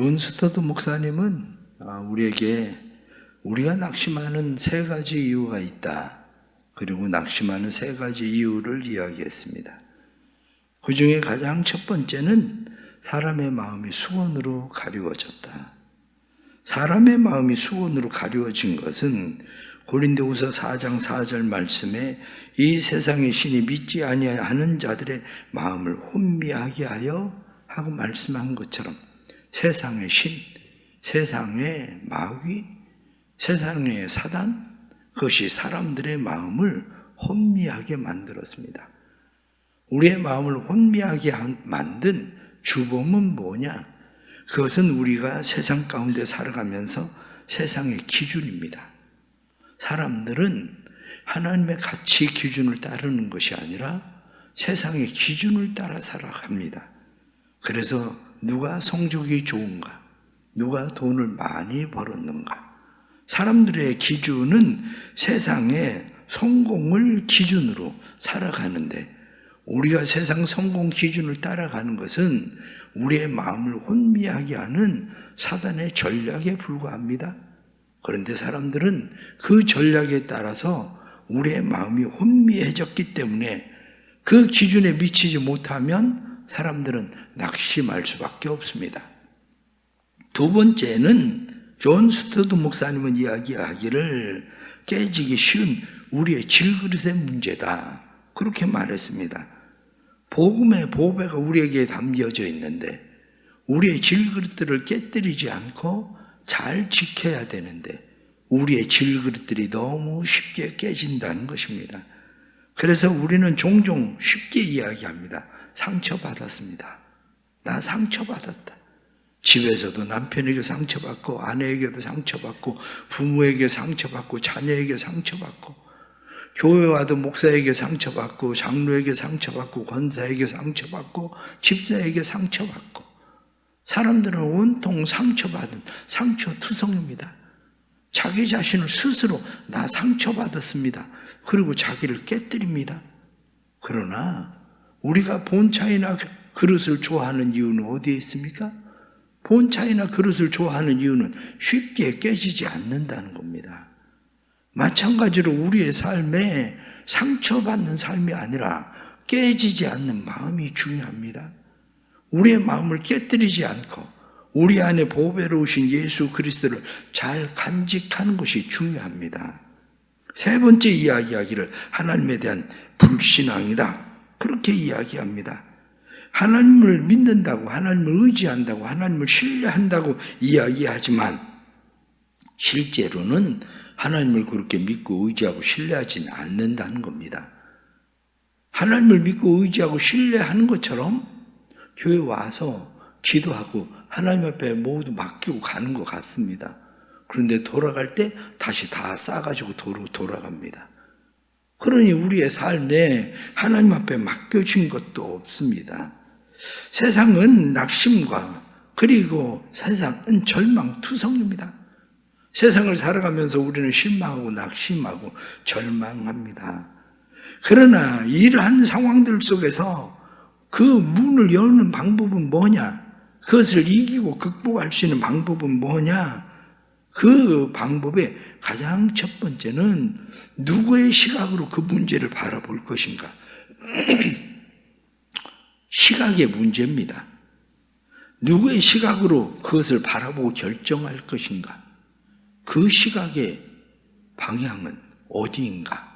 존 스터드 목사님은 아, 우리에게 우리가 낙심하는 세 가지 이유가 있다. 그리고 낙심하는 세 가지 이유를 이야기했습니다. 그 중에 가장 첫 번째는 사람의 마음이 수건으로 가리워졌다. 사람의 마음이 수건으로 가리워진 것은 고린도후서 4장 4절 말씀에 이 세상의 신이 믿지 아니하는 자들의 마음을 혼미하게 하여 하고 말씀한 것처럼 세상의 신, 세상의 마귀, 세상의 사단 그것이 사람들의 마음을 혼미하게 만들었습니다. 우리의 마음을 혼미하게 만든 주범은 뭐냐? 그것은 우리가 세상 가운데 살아가면서 세상의 기준입니다. 사람들은 하나님의 가치 기준을 따르는 것이 아니라 세상의 기준을 따라 살아갑니다. 그래서 누가 성적이 좋은가? 누가 돈을 많이 벌었는가? 사람들의 기준은 세상의 성공을 기준으로 살아가는데 우리가 세상 성공 기준을 따라가는 것은 우리의 마음을 혼미하게 하는 사단의 전략에 불과합니다. 그런데 사람들은 그 전략에 따라서 우리의 마음이 혼미해졌기 때문에 그 기준에 미치지 못하면 사람들은 낙심할 수밖에 없습니다. 두 번째는 존 스터드 목사님은 이야기하기를 깨지기 쉬운 우리의 질그릇의 문제다. 그렇게 말했습니다. 복음의 보배가 우리에게 담겨져 있는데 우리의 질그릇들을 깨뜨리지 않고 잘 지켜야 되는데 우리의 질그릇들이 너무 쉽게 깨진다는 것입니다. 그래서 우리는 종종 쉽게 이야기합니다. 상처받았습니다. 나 상처받았다. 집에서도 남편에게 상처받고 아내에게도 상처받고 부모에게 상처받고 자녀에게 상처받고 교회 와도 목사에게 상처받고 장로에게 상처받고 권사에게 상처받고 집사에게 상처받고 사람들은 온통 상처받은 상처투성입니다. 자기 자신을 스스로 나 상처받았습니다. 그리고 자기를 깨뜨립니다. 그러나 우리가 본차이나 그릇을 좋아하는 이유는 어디에 있습니까? 본차이나 그릇을 좋아하는 이유는 쉽게 깨지지 않는다는 겁니다. 마찬가지로 우리의 삶에 상처받는 삶이 아니라 깨지지 않는 마음이 중요합니다. 우리의 마음을 깨뜨리지 않고 우리 안에 보배로 오신 예수 그리스도를 잘 간직하는 것이 중요합니다. 세 번째 이야기하기를 하나님에 대한 불신앙이다. 그렇게 이야기합니다. 하나님을 믿는다고, 하나님을 의지한다고, 하나님을 신뢰한다고 이야기하지만 실제로는 하나님을 그렇게 믿고 의지하고 신뢰하지는 않는다는 겁니다. 하나님을 믿고 의지하고 신뢰하는 것처럼 교회 와서 기도하고 하나님 앞에 모두 맡기고 가는 것 같습니다. 그런데 돌아갈 때 다시 다 싸가지고 도로 돌아갑니다. 그러니 우리의 삶에 하나님 앞에 맡겨진 것도 없습니다. 세상은 낙심과 그리고 세상은 절망투성입니다. 세상을 살아가면서 우리는 실망하고 낙심하고 절망합니다. 그러나 이러한 상황들 속에서 그 문을 여는 방법은 뭐냐? 그것을 이기고 극복할 수 있는 방법은 뭐냐? 그 방법의 가장 첫 번째는 누구의 시각으로 그 문제를 바라볼 것인가? 시각의 문제입니다. 누구의 시각으로 그것을 바라보고 결정할 것인가? 그 시각의 방향은 어디인가?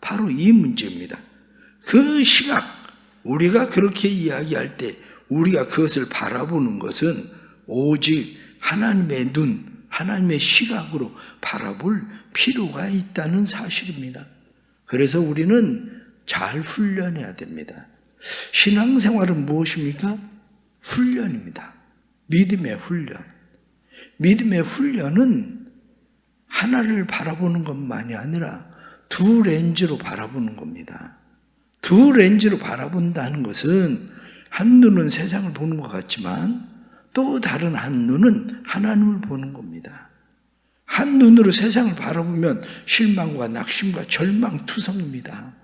바로 이 문제입니다. 그 시각, 우리가 그렇게 이야기할 때 우리가 그것을 바라보는 것은 오직 하나님의 눈, 하나님의 시각으로 바라볼 필요가 있다는 사실입니다. 그래서 우리는 잘 훈련해야 됩니다. 신앙생활은 무엇입니까? 훈련입니다. 믿음의 훈련. 믿음의 훈련은 하나를 바라보는 것만이 아니라 두 렌즈로 바라보는 겁니다. 두 렌즈로 바라본다는 것은 한 눈은 세상을 보는 것 같지만 또 다른 한 눈은 하나님을 보는 겁니다. 한 눈으로 세상을 바라보면 실망과 낙심과 절망 투성입니다.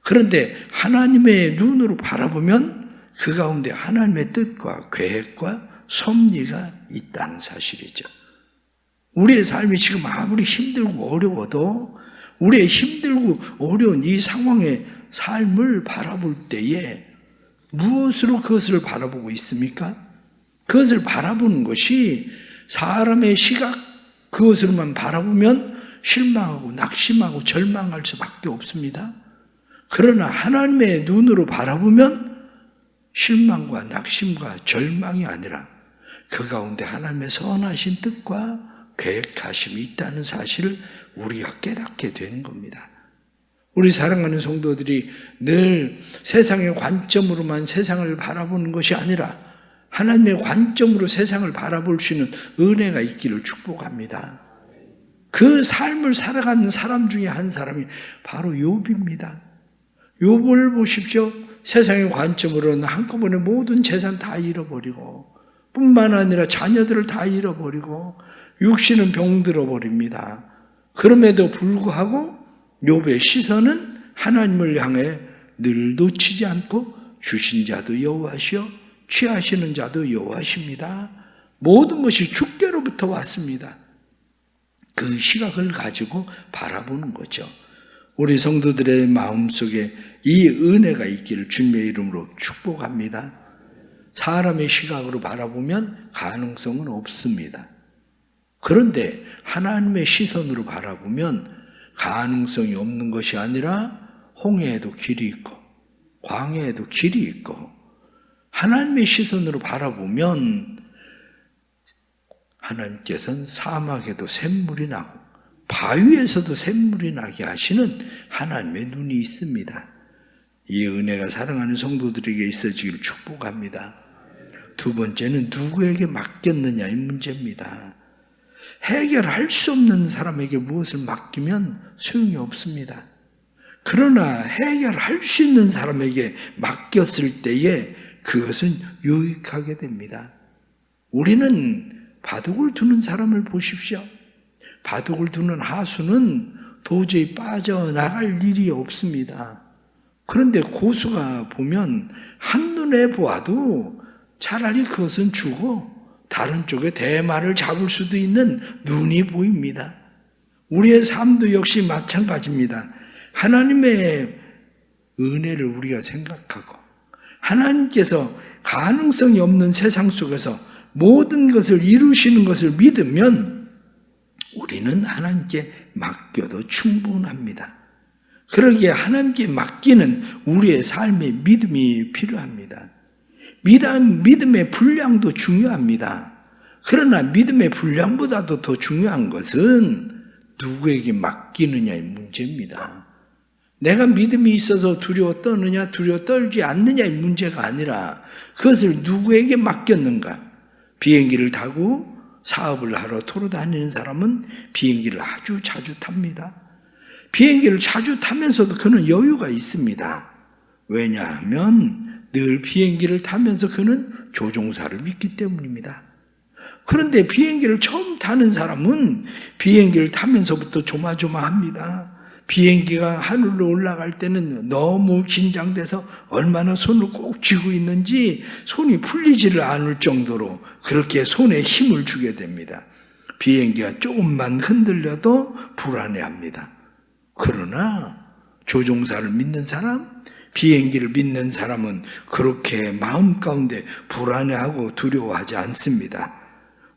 그런데 하나님의 눈으로 바라보면 그 가운데 하나님의 뜻과 계획과 섭리가 있다는 사실이죠. 우리의 삶이 지금 아무리 힘들고 어려워도 우리의 힘들고 어려운 이 상황의 삶을 바라볼 때에 무엇으로 그것을 바라보고 있습니까? 그것을 바라보는 것이 사람의 시각 그것으로만 바라보면 실망하고 낙심하고 절망할 수밖에 없습니다. 그러나 하나님의 눈으로 바라보면 실망과 낙심과 절망이 아니라 그 가운데 하나님의 선하신 뜻과 계획하심이 있다는 사실을 우리가 깨닫게 되는 겁니다. 우리 사랑하는 성도들이 늘 세상의 관점으로만 세상을 바라보는 것이 아니라 하나님의 관점으로 세상을 바라볼 수 있는 은혜가 있기를 축복합니다. 그 삶을 살아가는 사람 중에 한 사람이 바로 욥입니다. 욥을 보십시오. 세상의 관점으로는 한꺼번에 모든 재산 다 잃어버리고 뿐만 아니라 자녀들을 다 잃어버리고 육신은 병들어 버립니다. 그럼에도 불구하고 욥의 시선은 하나님을 향해 늘 놓치지 않고 주신 자도 여호와시요 취하시는 자도 여호와십니다. 모든 것이 주께로부터 왔습니다. 그 시각을 가지고 바라보는 거죠. 우리 성도들의 마음속에 이 은혜가 있기를 주님의 이름으로 축복합니다. 사람의 시각으로 바라보면 가능성은 없습니다. 그런데 하나님의 시선으로 바라보면 가능성이 없는 것이 아니라 홍해에도 길이 있고 광해에도 길이 있고 하나님의 시선으로 바라보면 하나님께서는 사막에도 샘물이 나고 바위에서도 샘물이 나게 하시는 하나님의 눈이 있습니다. 이 은혜가 사랑하는 성도들에게 있어지길 축복합니다. 두 번째는 누구에게 맡겼느냐의 문제입니다. 해결할 수 없는 사람에게 무엇을 맡기면 소용이 없습니다. 그러나 해결할 수 있는 사람에게 맡겼을 때에 그것은 유익하게 됩니다. 우리는 바둑을 두는 사람을 보십시오. 바둑을 두는 하수는 도저히 빠져나갈 일이 없습니다. 그런데 고수가 보면 한눈에 보아도 차라리 그것은 주고 다른 쪽에 대마를 잡을 수도 있는 눈이 보입니다. 우리의 삶도 역시 마찬가지입니다. 하나님의 은혜를 우리가 생각하고 하나님께서 가능성이 없는 세상 속에서 모든 것을 이루시는 것을 믿으면 우리는 하나님께 맡겨도 충분합니다. 그러기에 하나님께 맡기는 우리의 삶의 믿음이 필요합니다. 믿음, 믿음의 분량도 중요합니다. 그러나 믿음의 분량보다도 더 중요한 것은 누구에게 맡기느냐의 문제입니다. 내가 믿음이 있어서 두려워 떠느냐, 두려워 떨지 않느냐의 문제가 아니라 그것을 누구에게 맡겼는가. 비행기를 타고 사업을 하러 도로 다니는 사람은 비행기를 아주 자주 탑니다. 비행기를 자주 타면서도 그는 여유가 있습니다. 왜냐하면 늘 비행기를 타면서 그는 조종사를 믿기 때문입니다. 그런데 비행기를 처음 타는 사람은 비행기를 타면서부터 조마조마합니다. 비행기가 하늘로 올라갈 때는 너무 긴장돼서 얼마나 손을 꼭 쥐고 있는지 손이 풀리지를 않을 정도로 그렇게 손에 힘을 주게 됩니다. 비행기가 조금만 흔들려도 불안해합니다. 그러나 조종사를 믿는 사람, 비행기를 믿는 사람은 그렇게 마음 가운데 불안해하고 두려워하지 않습니다.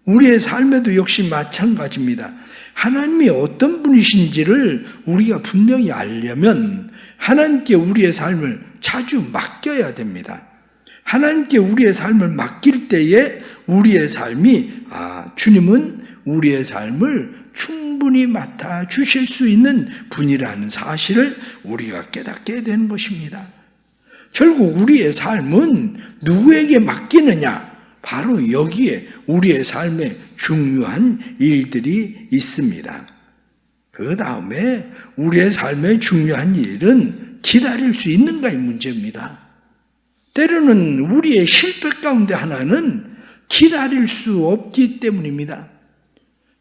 우리의 삶에도 역시 마찬가지입니다. 하나님이 어떤 분이신지를 우리가 분명히 알려면 하나님께 우리의 삶을 자주 맡겨야 됩니다. 하나님께 우리의 삶을 맡길 때에 우리의 삶이 아, 주님은 우리의 삶을 충분히 맡아 주실 수 있는 분이라는 사실을 우리가 깨닫게 되는 것입니다. 결국 우리의 삶은 누구에게 맡기느냐? 바로 여기에 우리의 삶에 중요한 일들이 있습니다. 그 다음에 우리의 삶의 중요한 일은 기다릴 수 있는가의 문제입니다. 때로는 우리의 실패 가운데 하나는 기다릴 수 없기 때문입니다.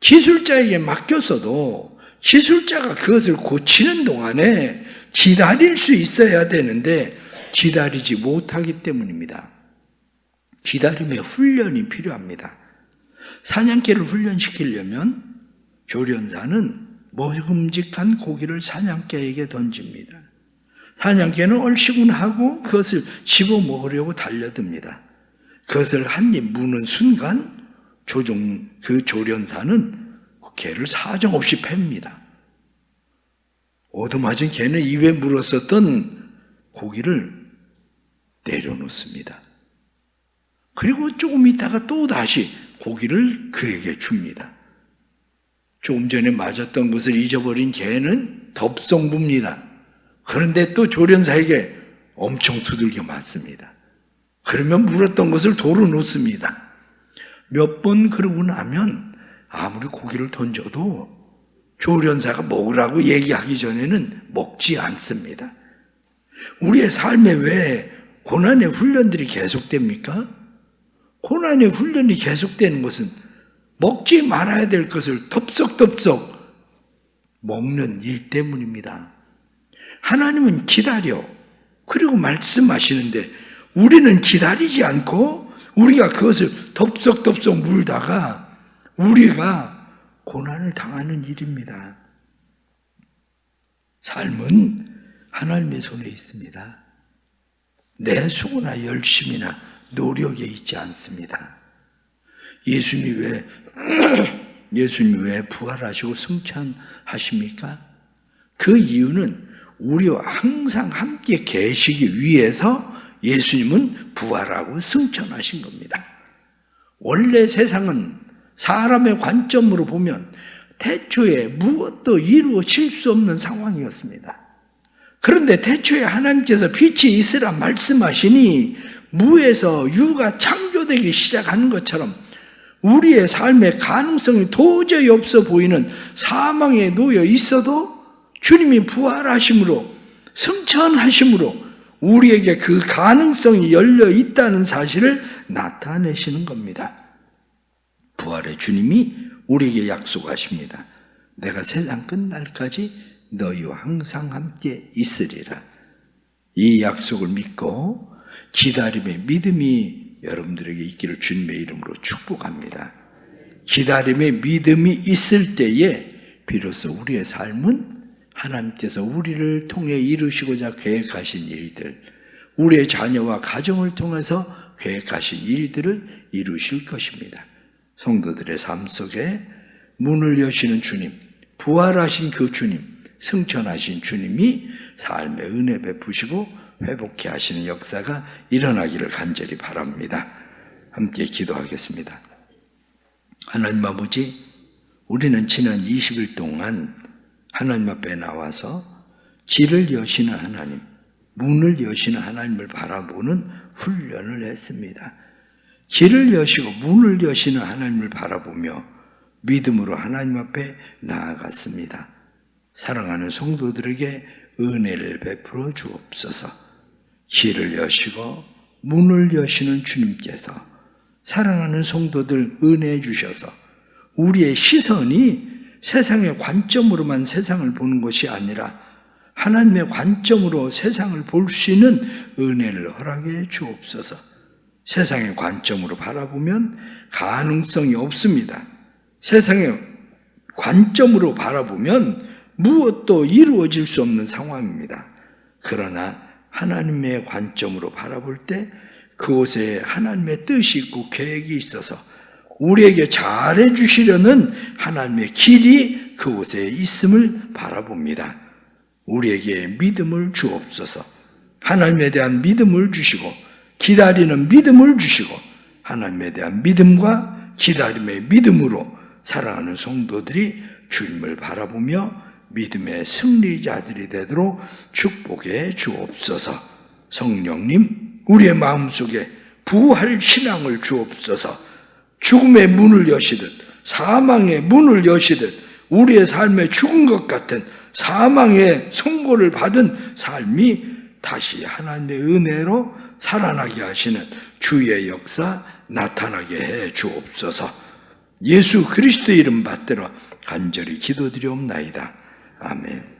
기술자에게 맡겼어도 기술자가 그것을 고치는 동안에 기다릴 수 있어야 되는데 기다리지 못하기 때문입니다. 기다림의 훈련이 필요합니다. 사냥개를 훈련시키려면 조련사는 먹음직한 고기를 사냥개에게 던집니다. 사냥개는 얼씨군하고 그것을 집어 먹으려고 달려듭니다. 그것을 한 입 무는 순간 조종 그 조련사는 그 개를 사정없이 팹니다. 오도맞은 개는 입에 물었었던 고기를 내려놓습니다. 그리고 조금 있다가 또 다시 고기를 그에게 줍니다. 조금 전에 맞았던 것을 잊어버린 개는 덥성부입니다. 그런데 또 조련사에게 엄청 두들겨 맞습니다. 그러면 물었던 것을 도로 놓습니다. 몇 번 그러고 나면 아무리 고기를 던져도 조련사가 먹으라고 얘기하기 전에는 먹지 않습니다. 우리의 삶에 왜 고난의 훈련들이 계속됩니까? 고난의 훈련이 계속되는 것은 먹지 말아야 될 것을 덥석덥석 먹는 일 때문입니다. 하나님은 기다려. 그리고 말씀하시는데 우리는 기다리지 않고 우리가 그것을 덥석덥석 물다가 우리가 고난을 당하는 일입니다. 삶은 하나님의 손에 있습니다. 내 수고나 열심이나 노력에 있지 않습니다. 예수님이 왜, 예수님이 왜 부활하시고 승천하십니까? 그 이유는 우리와 항상 함께 계시기 위해서 예수님은 부활하고 승천하신 겁니다. 원래 세상은 사람의 관점으로 보면 태초에 무엇도 이루어질 수 없는 상황이었습니다. 그런데 태초에 하나님께서 빛이 있으라 말씀하시니 무에서 유가 창조되기 시작하는 것처럼 우리의 삶의 가능성이 도저히 없어 보이는 사망에 놓여 있어도 주님이 부활하심으로 승천하심으로 우리에게 그 가능성이 열려 있다는 사실을 나타내시는 겁니다. 부활의 주님이 우리에게 약속하십니다. 내가 세상 끝날까지 너희와 항상 함께 있으리라. 이 약속을 믿고 기다림의 믿음이 여러분들에게 있기를 주님의 이름으로 축복합니다. 기다림의 믿음이 있을 때에 비로소 우리의 삶은 하나님께서 우리를 통해 이루시고자 계획하신 일들, 우리의 자녀와 가정을 통해서 계획하신 일들을 이루실 것입니다. 성도들의 삶 속에 문을 여시는 주님, 부활하신 그 주님, 승천하신 주님이 삶의 은혜 베푸시고 회복케 하시는 역사가 일어나기를 간절히 바랍니다. 함께 기도하겠습니다. 하나님 아버지, 우리는 지난 20일 동안 하나님 앞에 나와서 길을 여시는 하나님, 문을 여시는 하나님을 바라보는 훈련을 했습니다. 길을 여시고 문을 여시는 하나님을 바라보며 믿음으로 하나님 앞에 나아갔습니다. 사랑하는 성도들에게 은혜를 베풀어 주옵소서. 길을 여시고 문을 여시는 주님께서 사랑하는 성도들 은혜 주셔서 우리의 시선이 세상의 관점으로만 세상을 보는 것이 아니라 하나님의 관점으로 세상을 볼 수 있는 은혜를 허락해 주옵소서. 세상의 관점으로 바라보면 가능성이 없습니다. 세상의 관점으로 바라보면 무엇도 이루어질 수 없는 상황입니다. 그러나 하나님의 관점으로 바라볼 때 그곳에 하나님의 뜻이 있고 계획이 있어서 우리에게 잘해 주시려는 하나님의 길이 그곳에 있음을 바라봅니다. 우리에게 믿음을 주옵소서. 하나님에 대한 믿음을 주시고 기다리는 믿음을 주시고 하나님에 대한 믿음과 기다림의 믿음으로 살아가는 성도들이 주님을 바라보며 믿음의 승리자들이 되도록 축복해 주옵소서. 성령님, 우리의 마음속에 부활 신앙을 주옵소서. 죽음의 문을 여시듯 사망의 문을 여시듯 우리의 삶에 죽은 것 같은 사망의 선고를 받은 삶이 다시 하나님의 은혜로 살아나게 하시는 주의 역사 나타나게 해 주옵소서. 예수 그리스도 이름 받들어 간절히 기도드리옵나이다. 아멘.